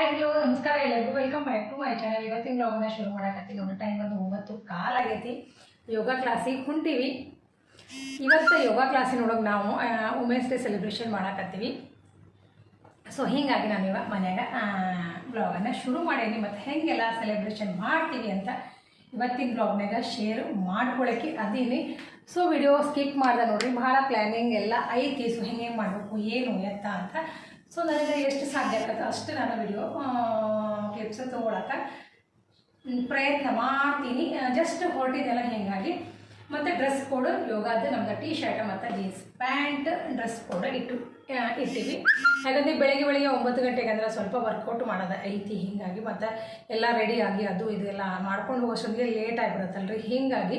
Hi hello ನಮಸ್ಕಾರ ಎಲ್ಲರಿಗೂ. Welcome back to my channel ಇವತ್ತಿನ ವ್ಲಾಗ್ನ ಶುರು ಮಾಡಕತ್ತೀವಿ. ಒಂದು ಟೈಮ್ ಬಂದು ಒಂಬತ್ತು ಕಾಲ ಆಗೈತಿ. ಯೋಗ ಕ್ಲಾಸಿಗೆ ಹೊಂಟೀವಿ. ಇವತ್ತು ಯೋಗ ಕ್ಲಾಸಿನೊಳಗೆ ನಾವು ವುಮೆನ್ಸ್ ಡೇ ಸೆಲೆಬ್ರೇಷನ್ ಮಾಡಕತ್ತೀವಿ. ಸೊ ಹೀಗಾಗಿ ನಾನು ಇವಾಗ ಮನ್ಯಾಗ ಬ್ಲಾಗನ್ನು ಶುರು ಮಾಡೀನಿ. ಮತ್ತು ಹೆಂಗೆಲ್ಲ ಸೆಲೆಬ್ರೇಷನ್ ಮಾಡ್ತೀವಿ ಅಂತ ಇವತ್ತಿನ ಬ್ಲಾಗ್ನಾಗ ಶೇರ್ ಮಾಡ್ಕೊಳಕ್ಕೆ ಅದೀನಿ. ಸೊ ವಿಡಿಯೋ ಸ್ಕಿಪ್ ಮಾಡ್ದೆ ನೋಡ್ರಿ. ಭಾಳ ಪ್ಲ್ಯಾನಿಂಗ್ ಎಲ್ಲ ಐತಿ. ಸೊ ಹೆಂಗೆ ಮಾಡಬೇಕು, ಏನು ಎತ್ತ ಅಂತ. ಸೊ ನನಗೆ ಎಷ್ಟು ಸಾಧ್ಯ ಆಗ್ತದೆ? ಅಷ್ಟು ನಾನು ವಿಡಿಯೋ ಕ್ಲಿಪ್ಸ್ ತೊಗೊಳಕ್ಕೆ ಪ್ರಯತ್ನ ಮಾಡ್ತೀನಿ. ಜಸ್ಟ್ ಹೊರಟಿದ್ದೆಲ್ಲ ಹೀಗಾಗಿ. ಮತ್ತು ಡ್ರೆಸ್ ಕೋಡ್ ಯೋಗಾದ ನಮ್ದು ಟೀ ಶರ್ಟ್ ಮತ್ತು ಜೀನ್ಸ್ ಪ್ಯಾಂಟ್ ಡ್ರೆಸ್ ಕೋಡ್ ಇಟ್ಟು ಇಟ್ಟಿವಿ. ಯಾಕಂದರೆ ಬೆಳಗ್ಗೆ ಬೆಳಿಗ್ಗೆ ಒಂಬತ್ತು ಗಂಟೆಗೆ ಅಂದ್ರೆ ಸ್ವಲ್ಪ ವರ್ಕೌಟ್ ಮಾಡೋದು ಐತಿ ಹೀಗಾಗಿ. ಮತ್ತು ಎಲ್ಲ ರೆಡಿ ಆಗಿ ಅದು ಇದೆಲ್ಲ ಮಾಡ್ಕೊಂಡು ಹೋಗೋಷ್ಟೊಂದಿಗೆ ಲೇಟ್ ಆಗಿಬಿಡುತ್ತಲ್ರಿ ಹೀಗಾಗಿ.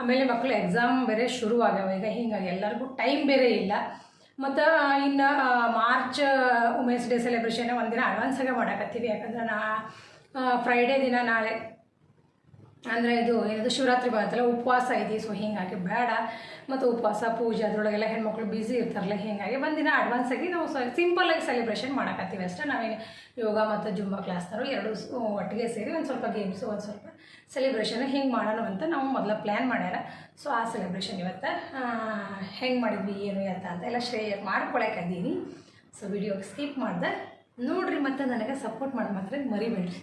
ಆಮೇಲೆ ಮಕ್ಕಳು ಎಕ್ಸಾಮ್ ಬೇರೆ ಶುರು ಆಗ್ಯಾವ ಈಗ ಹೀಗಾಗಿ ಎಲ್ಲರಿಗೂ ಟೈಮ್ ಬೇರೆ ಇಲ್ಲ. ಮತ್ತು ಇನ್ನು ಮಾರ್ಚ್ ವುಮೆನ್ಸ್ ಡೇ ಸೆಲೆಬ್ರೇಷನ್ ಒಂದಿನ ಅಡ್ವಾನ್ಸಾಗೆ ಮಾಡಕತ್ತೀವಿ. ಯಾಕಂದ್ರೆ ನಾ ಫ್ರೈಡೇ ದಿನ ನಾಳೆ ಅಂದರೆ ಇದು ಏನದು ಶಿವರಾತ್ರಿ ಬರುತ್ತಲ್ಲ ಉಪವಾಸ ಐತಿ ಸೊ ಹೀಗಾಗಿ ಬೇಡ. ಮತ್ತು ಉಪವಾಸ, ಪೂಜೆ, ಅದರೊಳಗೆಲ್ಲ ಹೆಣ್ಮಕ್ಳು ಬ್ಯುಸಿ ಇರ್ತಾರಲ್ಲ, ಹೀಗಾಗಿ ಒಂದಿನ ಅಡ್ವಾನ್ಸ್ ಆಗಿ ನಾವು ಸಿಂಪಲ್ ಸಿಂಪಲ್ಲಾಗಿ ಸೆಲೆಬ್ರೇಷನ್ ಮಾಡಕತ್ತೀವಿ ಅಷ್ಟೇ. ನಾವೇನು ಯೋಗ ಮತ್ತು ಜುಂಬಾ ಕ್ಲಾಸ್ನವರು ಎರಡು ಒಟ್ಟಿಗೆ ಸೇರಿ ಒಂದು ಸ್ವಲ್ಪ ಗೇಮ್ಸು ಒಂದು ಸ್ವಲ್ಪ ಸೆಲೆಬ್ರೇಷನ್ ಹೆಂಗೆ ಮಾಡೋಣ ಅಂತ ನಾವು ಮೊದಲ ಪ್ಲ್ಯಾನ್ ಮಾಡ್ಯಾರ. ಸೊ ಆ ಸೆಲೆಬ್ರೇಷನ್ ಇವತ್ತು ಹೆಂಗೆ ಮಾಡಿದ್ವಿ, ಏನು ಎತ್ತ ಅಂತ ಎಲ್ಲ ಶೇರ್ ಮಾಡ್ಕೊಳಕ್ಕಂದೀನಿ ಸೊ ವಿಡಿಯೋಗೆ ಸ್ಕಿಪ್ ಮಾಡ್ದೆ. ನೋಡಿರಿ ಮತ್ತು ನನಗೆ ಸಪೋರ್ಟ್ ಮಾಡಿ ಮಾತ್ರ ಮರಿಬೇಡ್ರಿ.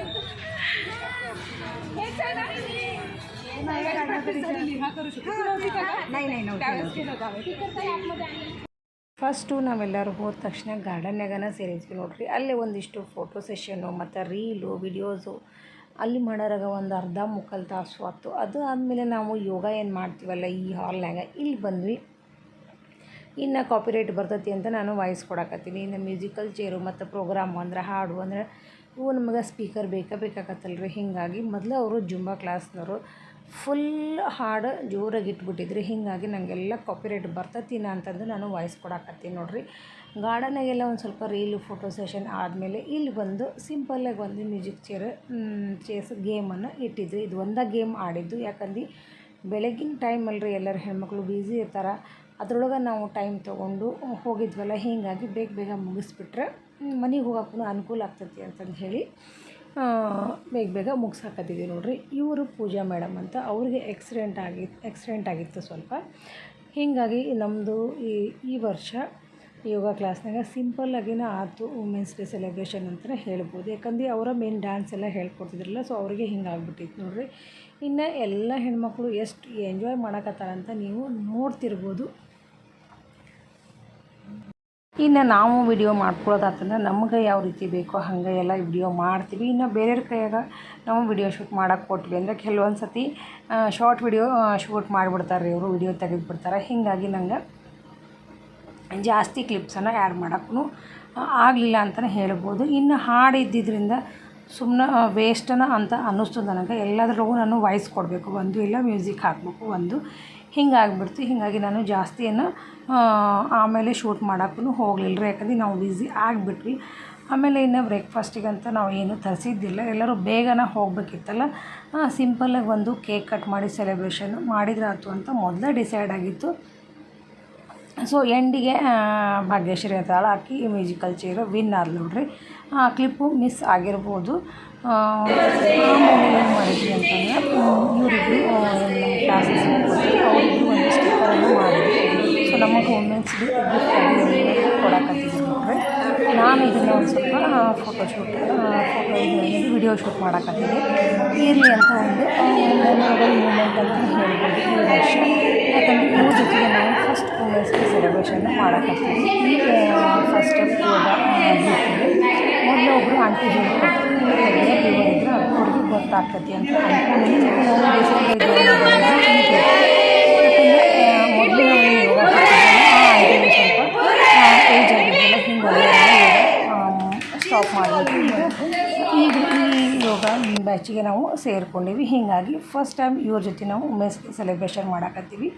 ಫಸ್ಟು ನಾವೆಲ್ಲರೂ ಹೋದ ತಕ್ಷಣ ಗಾರ್ಡನ್ಯಾಗನ ಸೇರಿದ್ವಿ ನೋಡ್ರಿ ಅಲ್ಲಿ ಒಂದಿಷ್ಟು ಫೋಟೋ ಸೆಷನ್ನು ಮತ್ತು ರೀಲು ವಿಡಿಯೋಸು ಅಲ್ಲಿ ಮಾಡೋರಾಗ ಒಂದು ಅರ್ಧ ಮುಕ್ಕಾಲು ತಾಸು ಆಯ್ತು. ಅದು ಆದಮೇಲೆ ನಾವು ಯೋಗ ಏನು ಮಾಡ್ತೀವಲ್ಲ ಈ ಹಾಲ್ನಾಗ ಇಲ್ಲಿ ಬಂದ್ವಿ. ಇನ್ನು ಕಾಪಿರೈಟ್ ಬರ್ತೈತಿ ಅಂತ ನಾನು ವಾಯ್ಸ್ ಕೊಡಕತ್ತೀನಿ. ಇನ್ನು ಮ್ಯೂಸಿಕಲ್ ಚೇರು ಮತ್ತು ಪ್ರೋಗ್ರಾಮು ಅಂದ್ರೆ ಹಾಡು ಅಂದರೆ, ಇವು ನಮಗೆ ಸ್ಪೀಕರ್ ಬೇಕಾ ಬೇಕಾಗತ್ತಲ್ರಿ ಹೀಗಾಗಿ ಮೊದಲು ಅವರು ಜುಂಬಾ ಕ್ಲಾಸ್ನವರು ಫುಲ್ ಹಾಡು ಜೋರಾಗಿ ಇಟ್ಬಿಟ್ಟಿದ್ರು. ಹೀಗಾಗಿ ನನಗೆಲ್ಲ ಕಾಪಿರೈಟ್ ಬರ್ತೈತಿನ ಅಂತಂದು ನಾನು ವಾಯ್ಸ್ ಕೊಡಕತ್ತೀನಿ ನೋಡಿರಿ. ಗಾರ್ಡನಾಗೆಲ್ಲ ಒಂದು ಸ್ವಲ್ಪ ರೀಲು ಫೋಟೋ ಸೆಷನ್ ಆದಮೇಲೆ ಇಲ್ಲಿ ಬಂದು ಸಿಂಪಲ್ಲಾಗಿ ಒಂದು ಮ್ಯೂಸಿಕ್ ಚೇರ್ ಚೇಸ್ ಗೇಮನ್ನು ಇಟ್ಟಿದ್ದು ಇದು ಒಂದೇ ಗೇಮ್ ಆಡಿದ್ದು. ಯಾಕಂದು ಬೆಳಗಿನ ಟೈಮ್ ಅಲ್ರಿ ಎಲ್ಲರೂ ಹೆಣ್ಮಕ್ಳು ಬ್ಯುಸಿ ಇರ್ತಾರೆ. ಅದ್ರೊಳಗೆ ನಾವು ಟೈಮ್ ತೊಗೊಂಡು ಹೋಗಿದ್ವಲ್ಲ. ಹೀಗಾಗಿ ಬೇಗ ಬೇಗ ಮುಗಿಸ್ಬಿಟ್ರೆ ಮನೆಗೆ ಹೋಗೋಕ್ಕೂ ಅನುಕೂಲ ಆಗ್ತೈತಿ ಅಂತಂದು ಹೇಳಿ. ಬೇಗ ಬೇಗ ಮುಗಿಸಾಕತ್ತಿದ್ವಿ ನೋಡಿರಿ. ಇವರು ಪೂಜಾ ಮೇಡಮ್ ಅಂತ. ಅವ್ರಿಗೆ ಎಕ್ಸಿಡೆಂಟ್ ಆಗಿ ಎಕ್ಸಿಡೆಂಟ್ ಆಗಿತ್ತು ಸ್ವಲ್ಪ. ಹೀಗಾಗಿ ನಮ್ಮದು ಈ ಈ ವರ್ಷ ಯೋಗ ಕ್ಲಾಸ್ನಾಗ ಸಿಂಪಲ್ಲಾಗಿನ ಆಯ್ತು ವುಮೆನ್ಸ್ ಡೇ ಸೆಲೆಬ್ರೇಷನ್ ಅಂತಲೇ ಹೇಳ್ಬೋದು. ಯಾಕಂದರೆ ಅವರ ಮೇನ್ ಡ್ಯಾನ್ಸ್ ಎಲ್ಲ ಹೇಳ್ಕೊಡ್ತಿದ್ರಲ್ಲ ಸೊ ಅವರಿಗೆ ಹಿಂಗೆ ಆಗ್ಬಿಟ್ಟಿತ್ತು ನೋಡ್ರಿ. ಇನ್ನು ಎಲ್ಲ ಹೆಣ್ಮಕ್ಳು ಎಷ್ಟು ಎಂಜಾಯ್ ಮಾಡಕತ್ತಾರಂತ ನೀವು ನೋಡ್ತಿರ್ಬೋದು. ಇನ್ನು ನಾವು ವಿಡಿಯೋ ಮಾಡ್ಕೊಳ್ಳೋದಾತಂದ್ರೆ ನಮ್ಗೆ ಯಾವ ರೀತಿ ಬೇಕೋ ಹಂಗೆ ಎಲ್ಲ ವಿಡಿಯೋ ಮಾಡ್ತೀವಿ. ಇನ್ನು ಬೇರೆಯವ್ರ ಕೈಯಾಗ ನಾವು ವಿಡಿಯೋ ಶೂಟ್ ಮಾಡೋಕೆ ಕೊಟ್ವಿ ಅಂದರೆ ಕೆಲವೊಂದು ಸತಿ ಶಾರ್ಟ್ ವಿಡಿಯೋ ಶೂಟ್ ಮಾಡಿಬಿಡ್ತಾರೆ ಇವರು ವಿಡಿಯೋ ತೆಗೆದುಬಿಡ್ತಾರೆ. ಹೀಗಾಗಿ ನಂಗೆ ಜಾಸ್ತಿ ಕ್ಲಿಪ್ಸನ್ನು ಆ್ಯಡ್ ಮಾಡೋಕ್ಕೂ ಆಗಲಿಲ್ಲ ಅಂತಲೇ ಹೇಳ್ಬೋದು. ಇನ್ನು ಹಾಡು ಇದ್ದಿದ್ದರಿಂದ ಸುಮ್ಮನೆ ವೇಸ್ಟನ ಅಂತ ಅನ್ನಿಸ್ತು ನನಗೆ. ಎಲ್ಲದ್ರೊಳಗೂ ನಾನು ವಾಯ್ಸ್ ಕೊಡಬೇಕು. ಒಂದು ಇಲ್ಲ ಮ್ಯೂಸಿಕ್ ಹಾಕಬೇಕು. ಒಂದು ಹಿಂಗಾಗ್ಬಿಡ್ತು. ಹೀಗಾಗಿ ನಾನು ಜಾಸ್ತಿ ಏನು ಆಮೇಲೆ ಶೂಟ್ ಮಾಡೋಕ್ಕೂ ಹೋಗಲಿಲ್ಲ ರೀ. ಯಾಕಂದ್ರೆ ನಾವು ಬ್ಯುಸಿ ಆಗಿಬಿಟ್ವಿ. ಆಮೇಲೆ ಇನ್ನು ಬ್ರೇಕ್ಫಾಸ್ಟಿಗಂತ ನಾವು ಏನೂ ತರಿಸಿದ್ದಿಲ್ಲ. ಎಲ್ಲರೂ ಬೇಗನೆ ಹೋಗಬೇಕಿತ್ತಲ್ಲ. ಸಿಂಪಲ್ಲಾಗಿ ಒಂದು ಕೇಕ್ ಕಟ್ ಮಾಡಿ ಸೆಲೆಬ್ರೇಷನ್ ಮಾಡಿದ್ರೆ ಆಯ್ತು ಅಂತ ಮೊದಲೇ ಡಿಸೈಡ್ ಆಗಿತ್ತು. ಸೊ ಎಂಡಿಗೆ ಭಾಗ್ಯಶ್ರೀ ಅಂತಾಳೆ ಹಾಕಿ ಮ್ಯೂಸಿಕಲ್ ಚೇರು ವಿನ್ ಆದ್ಲು ನೋಡ್ರಿ. ಆ ಕ್ಲಿಪ್ಪು ಮಿಸ್ ಆಗಿರ್ಬೋದು. ಆಮೇಲೆ ಏನು ಮಾಡಿದ್ವಿ ಅಂತಂದರೆ ಇವರಿಗೂ ಕ್ಲಾಸಸ್ ಕೊಟ್ಟು ಅವರಿಗೂ ಒಂದು ಸ್ಟಿಕ್ಕರನ್ನು ಮಾಡಿದ್ವಿ ಸೊ ನಮಗೆ ವುಮೆನ್ಸ್ಗೆ ಗಿಫ್ಟ್ ಆಗಿ ಕೊಡಕತ್ತಿದ್ವಿ ನೋಡ್ರಿ ನಾನು ಇದನ್ನು ಒಂದು ಸ್ವಲ್ಪ photo shoot photo video shoot ಮಾಡಕತ್ತಿದ್ದೆ ಇರಲಿ ಅಂತ ಒಂದು ಮೆಮೊರಬಲ್ ಮೂಮೆಂಟ್ ಅಂತ ಹೇಳ್ಬೋದು ಈ ವರ್ಷ ಯಾಕಂದರೆ ಇವ್ರ ಜೊತೆಗೆ ನಾವು ಫಸ್ಟ್ ವುಮೆನ್ಸ್ ಡೇ ಸೆಲೆಬ್ರೇಷನ್ ಮಾಡಕತ್ತೀವಿ ಈಗ ಫಸ್ಟ್ ಯೋಗ ಮೊದಲು ಒಬ್ಬರು ಆಂಟಿ ಹೇಳ್ಕೊಟ್ಟು ಇವರು ಇದ್ರೆ ಗೊತ್ತಾಗ್ತೈತಿ ಅಂತ ನಾವು ಮೊದಲು ಸ್ಟಾಪ್ ಮಾಡಬೇಕು ಈ ಯೋಗ ಬ್ಯಾಚಿಗೆ ನಾವು ಸೇರ್ಕೊಂಡಿವಿ. ಹೀಗಾಗಿ ಫಸ್ಟ್ ಟೈಮ್ ಇವ್ರ ಜೊತೆ ನಾವು ವುಮೆನ್ಸ್ ಸೆಲೆಬ್ರೇಷನ್ ಮಾಡಾಕತ್ತೀವಿ.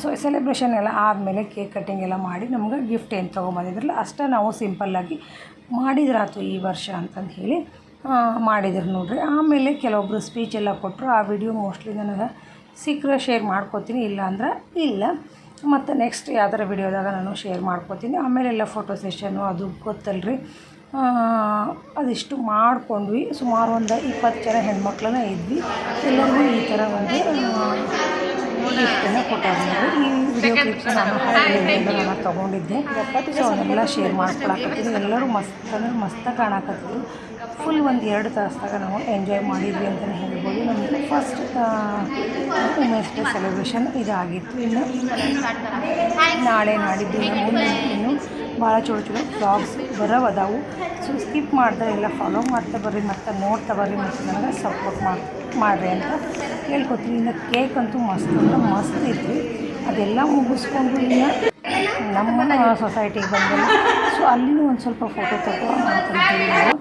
ಸೊ ಸೆಲೆಬ್ರೇಷನ್ ಎಲ್ಲ ಆದಮೇಲೆ ಕೇಕ್ ಕಟ್ಟಿಂಗ್ ಎಲ್ಲ ಮಾಡಿ ನಮ್ಗೆ ಗಿಫ್ಟ್ ಏನು ತೊಗೊಂಬಂದಿದ್ರಲ್ಲ, ಅಷ್ಟೇ ನಾವು ಸಿಂಪಲ್ಲಾಗಿ ಮಾಡಿದ್ರಾತು ಈ ವರ್ಷ ಅಂತಂದು ಹೇಳಿ ಮಾಡಿದ್ರು ನೋಡಿರಿ. ಆಮೇಲೆ ಕೆಲವೊಬ್ಬರು ಸ್ಪೀಚ್ ಎಲ್ಲ ಕೊಟ್ಟರು ಆ ವಿಡಿಯೋ ಮೋಸ್ಟ್ಲಿ ನನಗೆ ಸಿಕ್ಕರೆ ಶೇರ್ ಮಾಡ್ಕೋತೀನಿ, ಇಲ್ಲ ಅಂದ್ರೆ ಇಲ್ಲ. ಮತ್ತು ನೆಕ್ಸ್ಟ್ ಯಾವ್ದಾರ ವಿಡಿಯೋದಾಗ ನಾನು ಶೇರ್ ಮಾಡ್ಕೋತೀನಿ. ಆಮೇಲೆ ಎಲ್ಲ ಫೋಟೋ ಸೆಷನ್ನು ಅದು ಗೊತ್ತಲ್ರಿ. ಅದಿಷ್ಟು ಮಾಡ್ಕೊಂಡ್ವಿ. ಸುಮಾರು ಒಂದು ಇಪ್ಪತ್ತು ಜನ ಹೆಣ್ಮಕ್ಳನ್ನ ಇದ್ವಿ. ಎಲ್ಲರಿಗೂ ಈ ಥರ ಒಂದು ಈ ವಿಡಿಯೋ ಕ್ಲಿಪ್ಸ್ ನಾನು ನಾನು ತೊಗೊಂಡಿದ್ದೆ ಸೊ ಅವನ್ನೆಲ್ಲ ಶೇರ್ ಮಾಡ್ಕೊಳಕತ್ತೀನಿ ಎಲ್ಲರೂ ಮಸ್ತ್ ಅಂದ್ರೆ ಮಸ್ತ್ ಕಾಣಕತ್ತಿದ್ರು ಫುಲ್ ಒಂದು ಎರಡು ತಾಸ್ದಾಗ ನಾವು ಎಂಜಾಯ್ ಮಾಡಿದ್ವಿ ಅಂತಲೇ ಹೇಳ್ಬೋದು. ನಮ್ಮದು ಫಸ್ಟ್ ವುಮೆನ್ಸ್ ಡೇ ಸೆಲೆಬ್ರೇಷನ್ ಇದಾಗಿತ್ತು. ಇನ್ನು ನಾಳೆ ನಾಡಿದ್ದು ಇನ್ನು ಮುಂದೆ ಇನ್ನು ಭಾಳ ಚಲೋ ಚಲೋ ಬ್ಲಾಗ್ಸ್ ಬರೋವದಾವು. ಸೊ ಸ್ಕಿಪ್ ಮಾಡ್ತಾರೆ ಎಲ್ಲ ಫಾಲೋ ಮಾಡ್ತಾ ಬರ್ರಿ ಮತ್ತು ನೋಡ್ತಾ ಬರ್ರಿ ಮತ್ತು ನನಗೆ ಸಪೋರ್ಟ್ ಮಾಡಿ ಮಾಡಿರಿ ಅಂತ ಹೇಳ್ಕೊತೀವಿ ಇನ್ನು ಕೇಕ್ ಅಂತೂ ಮಸ್ತ್, ಅಂತ ಮಸ್ತ್ ಇತ್ತು ಅದೆಲ್ಲ ಮುಗಿಸ್ಕೊಂಡು ಇನ್ನು ನಮ್ಮ ಸೊಸೈಟಿಗೆ ಬಂದಿಲ್ಲ ಸೊ ಅಲ್ಲಿನೂ ಒಂದು ಸ್ವಲ್ಪ ಫೋಟೋ ತಗೊಂಡು ನಾವು.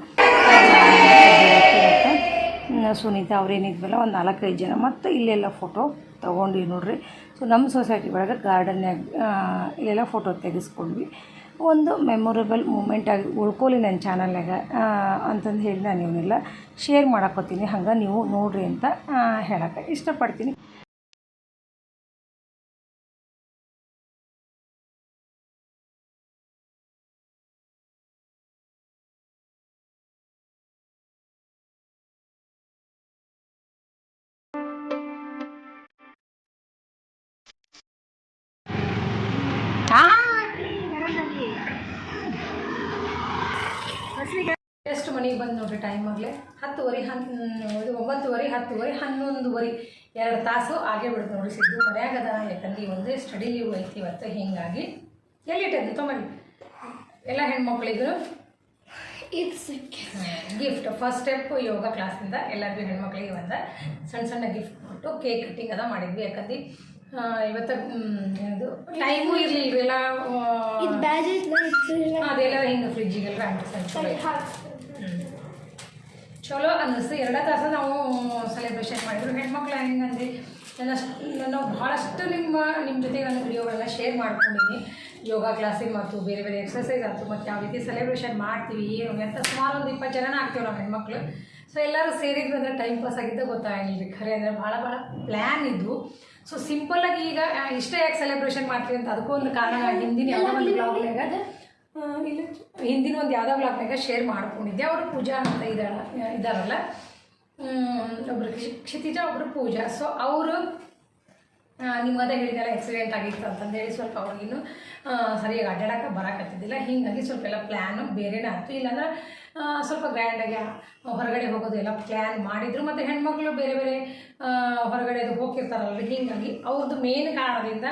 ಸುನೀತಾ ಅವ್ರೇನಿದ್ವಲ್ಲ ಒಂದು ನಾಲ್ಕೈದು ಜನ ಮತ್ತು ಇಲ್ಲೆಲ್ಲ ಫೋಟೋ ತೊಗೊಂಡು ನೋಡ್ರಿ. ಸೊ ನಮ್ಮ ಸೊಸೈಟಿ ಒಳಗೆ ಗಾರ್ಡನ್ಯಾಗ ಇಲ್ಲೆಲ್ಲ ಫೋಟೋ ತೆಗೆಸ್ಕೊಂಡ್ವಿ. ಒಂದು ಮೆಮೊರೇಬಲ್ ಮೂಮೆಂಟ್ ಆಗಿ ಉಳ್ಕೊಳ್ಳಿ ನನ್ನ ಚಾನಲ್ನಾಗ ಅಂತಂದು ಹೇಳಿ ನಾನು ಇವನ್ನೆಲ್ಲ ಶೇರ್ ಮಾಡಕ್ಕೋತೀನಿ ಹಂಗೆ ನೀವು ನೋಡಿರಿ ಅಂತ ಹೇಳಕ್ಕೆ ಇಷ್ಟಪಡ್ತೀನಿ. ಎಷ್ಟು ಮನೆಗೆ ಬಂದು ನೋಡ್ರಿ ಟೈಮ್ ಆಗಲೇ. ಹತ್ತುವರೆ ಹನ್ ಇದು ಒಂಬತ್ತುವರೆ ಹತ್ತುವರೆ ಹನ್ನೊಂದುವರೆ. ಎರಡು ತಾಸು ಆಗೇ ಬಿಡುತ್ತೆ ನೋಡಿ ಸಿದ್ದು ಮನ್ಯಾಗದ ಯಾಕಂದ್ರೆ ಈ ಒಂದು ಸ್ಟಡಿ ಲೀವ್ ಐತಿ ಇವತ್ತು. ಹೀಗಾಗಿ ಎಲ್ಲಿಟ್ಟದ್ದು ತೊಗೊಂಡು ಎಲ್ಲ ಹೆಣ್ಮಕ್ಳಿಗೂ ಗಿಫ್ಟ್ ಫಸ್ಟ್ ಸ್ಟೆಪ್ ಯೋಗ ಕ್ಲಾಸಿಂದ ಎಲ್ಲರಿಗೂ ಹೆಣ್ಮಕ್ಳಿಗೆ ಒಂದು ಸಣ್ಣ ಸಣ್ಣ ಗಿಫ್ಟ್ ಕೊಟ್ಟು ಕೇಕ್ ಕಟ್ಟಿಂಗ್ ಅದ ಮಾಡಿದ್ವಿ. ಯಾಕಂದ್ರೆ ಇವತ್ತು ಇದು ಟೈಮು ಇರಲಿಲ್ಲ ಎಲ್ಲ ಅದೆಲ್ಲ ಹಿಂಗೆ ಫ್ರಿಜ್ಜಿಗೆಲ್ಲ ಅಂಟಿಸ್ಕೊಂಡು ಚಲೋ ಅನ್ನಿಸ್ತು ಎರಡೇ ತಾಸು ನಾವು ಸೆಲೆಬ್ರೇಷನ್ ಮಾಡಿದ್ರು. ಹೆಣ್ಮಕ್ಳು ಹೆಂಗಂದ್ರೆ ನನ್ನ ನಾವು ಭಾಳಷ್ಟು ನಿಮ್ಮ ನಿಮ್ಮ ಜೊತೆಗೆ ನನ್ನ ವಿಡಿಯೋಗಳನ್ನ ಶೇರ್ ಮಾಡ್ಕೊಂಡಿದ್ದೀನಿ ಯೋಗ ಕ್ಲಾಸಿಗೆ ಮತ್ತು ಬೇರೆ ಬೇರೆ ಎಕ್ಸಸೈಸ್ ಆಯಿತು ಮತ್ತು ಯಾವ ರೀತಿ ಸೆಲೆಬ್ರೇಷನ್ ಮಾಡ್ತೀವಿ ಏನು ಅಂತ ಸುಮಾರು ಒಂದು ಇಪ್ಪತ್ತು ಜನ ಆಗ್ತೀವಿ ನಾವು ಹೆಣ್ಮಕ್ಳು. ಸೊ ಎಲ್ಲರೂ ಸೇರಿದ್ವಿ ಅಂದರೆ ಟೈಮ್ ಪಾಸ್ ಆಗಿದ್ದ ಗೊತ್ತಾಗಿಲ್ಲ ಖರೆ ಅಂದರೆ ಭಾಳ ಭಾಳ ಪ್ಲ್ಯಾನ್ ಇದ್ವು. ಸೊ ಸಿಂಪಲ್ಲಾಗಿ ಈಗ ಇಷ್ಟೇ ಯಾಕೆ ಸೆಲೆಬ್ರೇಷನ್ ಮಾಡ್ತೀವಿ ಅಂತ ಅದಕ್ಕೂ ಒಂದು ಕಾರಣ ಹಿಂದಿನ ಯಾವುದೋ ಒಂದು ಬ್ಲಾಗ್ನಾಗ ಇಲ್ಲ ಹಿಂದಿನ ಒಂದು ಯಾವುದೋ ಬ್ಲಾಗ್ನಾಗ ಶೇರ್ ಮಾಡ್ಕೊಂಡಿದ್ದೆ. ಅವರು ಪೂಜಾ ಅಂತ ಇದ್ದಾಳ ಇದ್ದಾರಲ್ಲ ಒಬ್ರು ಕ್ಷಿತಿಜ ಒಬ್ಬರು ಪೂಜಾ. ಸೊ ಅವರು ನಿಮ್ಮ ಅದೇ ಹೇಳಿದೆಲ್ಲ ಆಕ್ಸಿಡೆಂಟ್ ಆಗಿತ್ತು ಅಂತಂದೇಳಿ ಸ್ವಲ್ಪ ಅವ್ರಿಗಿನ್ನು ಸರಿಯಾಗಿ ಅಡ್ಡಾಡಕ್ಕೆ ಬರೋಕತ್ತಿದ್ದಿಲ್ಲ. ಹಿಂಗಾಗಿ ಸ್ವಲ್ಪ ಎಲ್ಲ ಪ್ಲ್ಯಾನು ಬೇರೆನೇ ಆಯ್ತು. ಇಲ್ಲಾಂದ್ರೆ ಸ್ವಲ್ಪ ಗ್ರ್ಯಾಂಡಾಗಿ ಹೊರಗಡೆ ಹೋಗೋದು ಎಲ್ಲ ಪ್ಲ್ಯಾನ್ ಮಾಡಿದ್ರು. ಮತ್ತು ಹೆಣ್ಮಕ್ಳು ಬೇರೆ ಬೇರೆ ಆ, ಹೊರಗಡೆ ಅದು ಹೋಗಿರ್ತಾರಲ್ಲ ಹೀಗಾಗಿ ಅವ್ರದ್ದು ಮೇನ್ ಕಾರಣದಿಂದ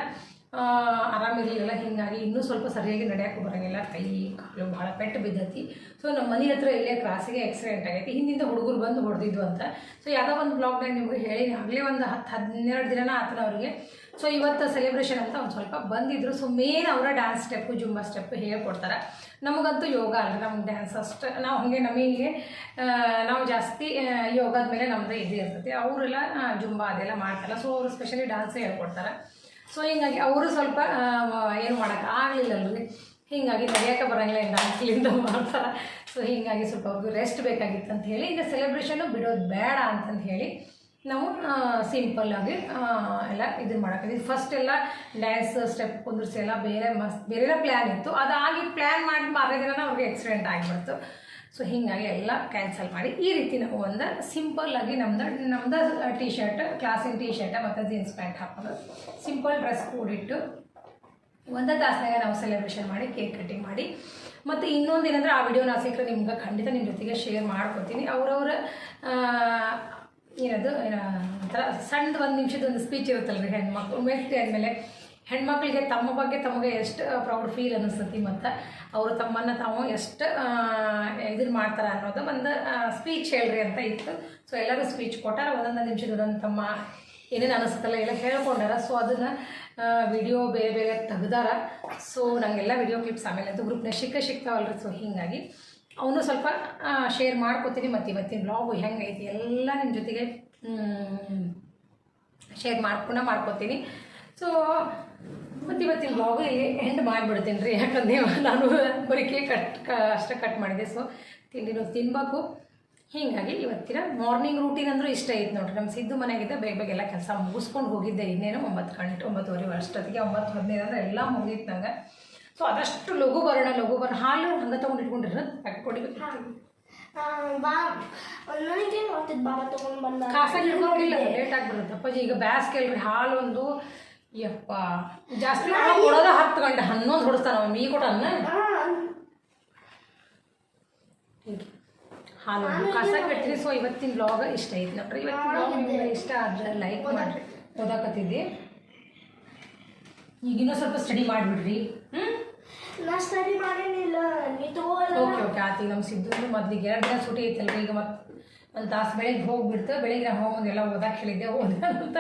ಆರಾಮಿರಲಿಲ್ಲ ಹಿಂಗಾಗಿ ಇನ್ನೂ ಸ್ವಲ್ಪ ಸರಿಯಾಗಿ ನಡೆಯೋಕೆ ಬರೋಂಗಿಲ್ಲ. ಕೈ, ಕಾಲು ಭಾಳ ಪೆಟ್ಟು ಬಿದ್ದತಿ. ಸೊ ನಮ್ಮ ಮನೆ ಹತ್ರ ಇಲ್ಲೇ ಕ್ರಾಸಿಗೆ ಆಕ್ಸಿಡೆಂಟ್ ಆಗೈತಿ. ಹಿಂದಿಂದ ಹುಡುಗರು ಬಂದು ಹೊಡೆದಿದ್ದು ಅಂತ. ಸೊ ಯಾವುದೋ ಒಂದು ಬ್ಲಾಗ್ನಾಗ ನಿಮಗೆ ಹೇಳಿ, ಆಗಲೇ ಒಂದು ಹತ್ತು ಹನ್ನೆರಡು ದಿನನ ಆತನ ಅವ್ರಿಗೆ. ಸೊ ಇವತ್ತು ಸೆಲೆಬ್ರೇಷನ್ ಅಂತ ಒಂದು ಸ್ವಲ್ಪ ಬಂದಿದ್ರು. ಸೊ ಮೇನ್ ಅವರ ಡ್ಯಾನ್ಸ್ ಸ್ಟೆಪ್ಪು ಜುಂಬಾ ಸ್ಟೆಪ್ ಹೇಳ್ಕೊಡ್ತಾರೆ ನಮಗಂತೂ ಯೋಗ ಅಲ್ಲ ನಮ್ಗೆ ಡ್ಯಾನ್ಸ್ ಅಷ್ಟು. ನಾವು ಹಾಗೆ ನಮಗೆ ನಾವು ಜಾಸ್ತಿ ಯೋಗದ ಮೇಲೆ ನಮ್ಮದೇ ಇದು ಇರ್ತೈತಿ. ಅವರೆಲ್ಲ ಜುಂಬಾ ಅದೆಲ್ಲ ಮಾಡ್ತಾರೆ. ಸೊ ಅವರು ಸ್ಪೆಷಲಿ ಡ್ಯಾನ್ಸೇ ಹೇಳ್ಕೊಡ್ತಾರೆ ಸೊ ಹಿಂಗಾಗಿ ಅವರು ಸ್ವಲ್ಪ ಏನು ಮಾಡೋಕೆ ಆಗಲಿಲ್ಲಲ್ರಿ ಹೀಗಾಗಿ ಬರೋಂಗಿಲ್ಲ ಇನ್ನು ಡ್ಯಾನ್ಸ್ಲಿಂದ ಮಾಡ್ತಾರೆ. ಸೊ ಹೀಗಾಗಿ ಸ್ವಲ್ಪ ಅವ್ರಿಗೆ ರೆಸ್ಟ್ ಬೇಕಾಗಿತ್ತು ಅಂತ ಹೇಳಿ, ಈಗ ಸೆಲೆಬ್ರೇಷನ್ನು ಬಿಡೋದು ಬೇಡ ಅಂತಂದು ಹೇಳಿ, ನಾವು ಸಿಂಪಲ್ಲಾಗಿ ಎಲ್ಲ ಇದನ್ನು ಮಾಡೋಕ್ಕಾಗಿ ಫಸ್ಟ್ ಎಲ್ಲ ಡ್ಯಾನ್ಸ್ ಸ್ಟೆಪ್ ಕುಂದಿರಿಸಿ ಎಲ್ಲ ಬೇರೆ ಮಸ್ತ್ ಬೇರೆ ಪ್ಲ್ಯಾನ್ ಇತ್ತು. ಅದಾಗಿ ಪ್ಲ್ಯಾನ್ ಮಾಡಿ ಮಾರನೇ ದಿನ ಅವ್ರಿಗೆ ಆಕ್ಸಿಡೆಂಟ್ ಆಗಿಬಿಡ್ತು. ಸೊ ಹೀಗಾಗಿ ಎಲ್ಲ ಕ್ಯಾನ್ಸಲ್ ಮಾಡಿ ಈ ರೀತಿ ನಾವು ಒಂದು ಸಿಂಪಲ್ಲಾಗಿ ನಮ್ದು ನಮ್ದು ಟೀ ಶರ್ಟ್ ಕ್ಲಾಸಿನ ಟೀ ಶರ್ಟ್ ಮತ್ತು ಜೀನ್ಸ್ ಪ್ಯಾಂಟ್ ಹಾಕೋದು ಸಿಂಪಲ್ ಡ್ರೆಸ್ ಕೂಡಿಟ್ಟು ಒಂದೇ ತಾಸಿನಾಗ ನಾವು ಸೆಲೆಬ್ರೇಷನ್ ಮಾಡಿ ಕೇಕ್ ಕಟ್ಟಿಂಗ್ ಮಾಡಿ. ಮತ್ತು ಇನ್ನೊಂದು ಏನಂದ್ರೆ, ಆ ವಿಡಿಯೋ ನಾ ಸಿಕ್ಕರೆ ನಿಮ್ಗೆ ಖಂಡಿತ ನಿಮ್ಮ ಜೊತೆಗೆ ಶೇರ್ ಮಾಡ್ಕೊತೀನಿ. ಅವ್ರವ್ರ ಏನದು, ಏನೋ ಒಂಥರ ಸಣ್ಣದು ಒಂದು ನಿಮಿಷದ ಒಂದು ಸ್ಪೀಚ್ ಇರುತ್ತಲ್ಲ ರೀ ಹೆಣ್ಮಕ್ಳು, ಮೆಟ್ಟಿ ಆದಮೇಲೆ ಹೆಣ್ಮಕ್ಳಿಗೆ ತಮ್ಮ ಬಗ್ಗೆ ತಮಗೆ ಎಷ್ಟು ಪ್ರೌಡ್ ಫೀಲ್ ಅನ್ನಿಸ್ತತಿ ಮತ್ತು ಅವರು ತಮ್ಮನ್ನು ತಾವು ಎಷ್ಟು ಇದನ್ನು ಮಾಡ್ತಾರೆ ಅನ್ನೋದು ಒಂದು ಸ್ಪೀಚ್ ಹೇಳ್ರಿ ಅಂತ ಇತ್ತು. ಸೊ ಎಲ್ಲರೂ ಸ್ಪೀಚ್ ಕೊಟ್ಟಾರ, ಒಂದೊಂದು ನಿಮಿಷದ ಒಂದೊಂದು ತಮ್ಮ ಏನೇನು ಅನಿಸ್ತಲ್ಲ ಎಲ್ಲ ಹೇಳ್ಕೊಂಡಾರ. ಸೊ ಅದನ್ನು ವಿಡಿಯೋ ಬೇರೆ ಬೇರೆ ತೆಗ್ದಾರ. ಸೊ ನಂಗೆಲ್ಲ ವಿಡಿಯೋ ಕ್ಲಿಪ್ಸ್ ಆಮೇಲೆ ಅಂತ ಗ್ರೂಪ್ನಾಗ ಸಿಕ್ಕ ಸಿಗ್ತಾವಲ್ರಿ ಸೊ ಹೀಗಾಗಿ ಅವನು ಸ್ವಲ್ಪ ಶೇರ್ ಮಾಡ್ಕೋತೀನಿ ಮತ್ತು ಇವತ್ತಿನ ಬ್ಲಾಗು ಹೆಂಗೈತಿ ಎಲ್ಲ ನಿಮ್ಮ ಜೊತೆಗೆ ಶೇರ್ ಮಾಡ್ಕೊಂಡ ಮಾಡ್ಕೋತೀನಿ. ಸೊ ಮತ್ತು ಇವತ್ತಿನ ಬ್ಲಾಗು ಇಲ್ಲಿ ಎಂಡ್ ಮಾಡಿಬಿಡ್ತೀನಿ ರೀ ಯಾಕಂದ್ರೆ ನಾನು ಬರೀ ಕೇಕ್ ಕಟ್ ಕ ಅಷ್ಟೇ ಕಟ್ ಮಾಡಿದೆ. ಸೊ ತಿಂಡಿನೂ ತಿನ್ಬೇಕು. ಹೀಗಾಗಿ ಇವತ್ತಿನ ಮಾರ್ನಿಂಗ್ ರೂಟೀನ್ ಅಂದರೂ ಇಷ್ಟ ಐತೆ ನೋಡ್ರಿ. ನಮ್ಮ ಸಿದ್ದು ಮನೆಗಿದ್ದ ಬೇಗ ಬೇಗ ಎಲ್ಲ ಕೆಲಸ ಮುಗಿಸ್ಕೊಂಡು ಹೋಗಿದ್ದೆ. ಇನ್ನೇನು ಒಂಬತ್ತು ಗಂಟೆ ಒಂಬತ್ತುವರೆ ಅಷ್ಟೊತ್ತಿಗೆ ಒಂಬತ್ತು ಹದಿನೈದು ಅಂದ್ರೆ ಎಲ್ಲ ಮುಗೀತು ನಂಗೆ. ಸೊ ಅದಷ್ಟು ಲಘು ಬರೋಣ ಲಘು ಬರೋಣ. ಹಾಲು ಹಂಗೆ ತೊಗೊಂಡು ಇಟ್ಕೊಂಡಿರ ಪ್ಯಾಕೆಟ್ ಕೊಡಿಬೇಕು ಇಟ್ಕೊಂಡಿಲ್ಲ ಲೇಟ್ ಆಗಿಬಿಡುತ್ತೆ ಅಪ್ಪಾಜಿ ಈಗ ಬ್ಯಾಸ್ಗೆ ಅಲ್ರಿ. ಹಾಲು ಒಂದು ಯಪ್ಪ ಜಾಸ್ತಿ ಕೊಡೋದ ಹತ್ತು ಗಂಟೆ ಹನ್ನೊಂದು ಹೊಡಿಸ್ತಾನ ಮಮ್ಮಿ ಹೀಗೆ. ಹಾಲು ಕಸ ಕಟ್ಟಿರಿ ಸೊ ಇವತ್ತಿನ ಬ್ಲಾಗ್ ಇಷ್ಟ ಐತಿ ನೋಡ್ರಿ. ಇವತ್ತಿನ ಬ್ಲಾಗ್ ನಿಮ್ಗೆ ಇಷ್ಟ ಆದ್ರೆ ಲೈಕ್ ಮಾಡಿರಿ ಓದಾಕತ್ತಿದ್ದಿ. ಈಗಿನ್ನೂ ಸ್ವಲ್ಪ ಸ್ಟಡಿ ಮಾಡಿಬಿಡ್ರಿ. ಹ್ಞೂ ನಾ ಸ್ಟಡಿ ಮಾಡಿಲ್ಲ ಓಕೆ ಓಕೆ ಆತ ಈಗ ನಮ್ಮ ಸಿದ್ದು ಮೊದಲಿಗೆ ಎರಡು ದಿನ ಸುಟಿ ಐತಲ್ರಿ ಈಗ ಮತ್ತೆ ಒಂದು ತಾಸು ಬೆಳಿಗ್ಗೆ ಹೋಗಿಬಿಡ್ತು. ಬೆಳಿಗ್ಗೆ ನಾನು ಹೋಗೋದು ಎಲ್ಲ ಓದಕ್ಕೆ ಹೇಳಿದ್ದೆ. ಓದ ಅಂತ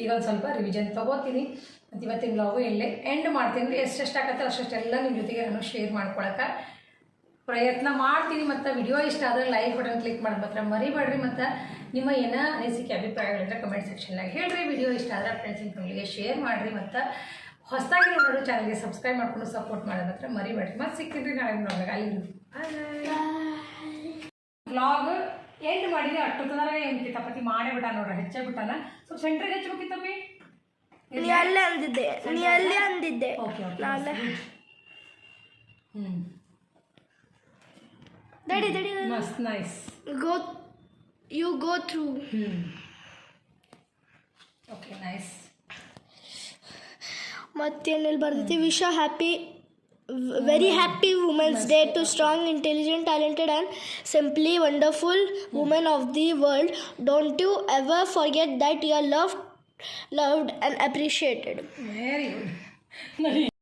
ಈಗ ಒಂದು ಸ್ವಲ್ಪ ರಿವಿಷನ್ ತೊಗೋತೀನಿ. ಮತ್ತು ಇವತ್ತಿನ ಬ್ಲಾಗು ಇಲ್ಲೇ ಎಂಡ್ ಮಾಡ್ತೀನಿ. ರೀ ಎಷ್ಟೆಷ್ಟು ಆಗತ್ತೆ ಎಲ್ಲ ನಿಮ್ಮ ಜೊತೆಗೆ ನಾನು ಶೇರ್ ಮಾಡ್ಕೊಳಕ್ಕೆ ಪ್ರಯತ್ನ ಮಾಡ್ತೀನಿ. ಮತ್ತು ವಿಡಿಯೋ ಇಷ್ಟ ಆದರೆ ಲೈಕ್ ಬಟನ್ ಕ್ಲಿಕ್ ಮಾಡಿ ಮಾತ್ರ ಮರಿಬೇಡ್ರಿ. ಮತ್ತು ನಿಮ್ಮ ಏನೋ ಅನಿಸಿಕೆ ಅಭಿಪ್ರಾಯಗಳಿದ್ರೆ ಕಮೆಂಟ್ ಸೆಕ್ಷನ್ನಾಗ ಹೇಳ್ರಿ. ವಿಡಿಯೋ ಇಷ್ಟ ಆದರೆ ಫ್ರೆಂಡ್ಸ್ ಇನ್ ಫ್ಯಾಮಿಲಿಗೆ ಶೇರ್ ಮಾಡಿರಿ. ಮತ್ತು ಹೊಸದಾಗಿ ನೋಡೋರು ಚಾನಲ್ಗೆ ಸಬ್ಸ್ಕ್ರೈಬ್ ಮಾಡ್ಕೊಂಡು ಸಪೋರ್ಟ್ ಮಾಡೋದು ಮಾತ್ರ ಮರಿಬೇಡ್ರಿ. ಮತ್ತು ಸಿಕ್ಕಿದ್ರಿ ನಾಳೆ ನೋಡಬೇಕು ಅಲ್ಲಿ ಬ್ಲಾಗ್ ಎಂಡ್ ಮಾಡಿದ್ರೆ ಅಷ್ಟೊತ್ತನಾಗ ಏನು ಕಿತಾಪತಿ ಮಾಡೇ ಬಿಟ್ಟ ನೋಡ್ರಿ ಹೆಚ್ಚೇ ಬಿಟ್ಟಾನ. ಸ್ವಲ್ಪ ಸೆಂಟ್ರಿಗೆ ಹೆಚ್ಚಬೇಕಿತ್ತಪ್ಪಿ ನೀ ಅಲ್ಲೇ ಅಂದಿದ್ದೆ ನೀ ಅಲ್ಲೇ ಅಂದಿದ್ದೆ. ಓಕೆ ನಾಳೆ. ಹ್ಞೂ ದಡಿ ದಡಿ ಮಸ್ತ್ nice go you go through ಹ್ಞೂ ಓಕೆ ನೈಸ್ ಮತ್ತೇನಲ್ಲಿ ಬರ್ತೈತಿ wish happy very happy women's day to strong intelligent talented and simply wonderful women of the world. Don't you ever forget that you are loved loved and appreciated. Very good.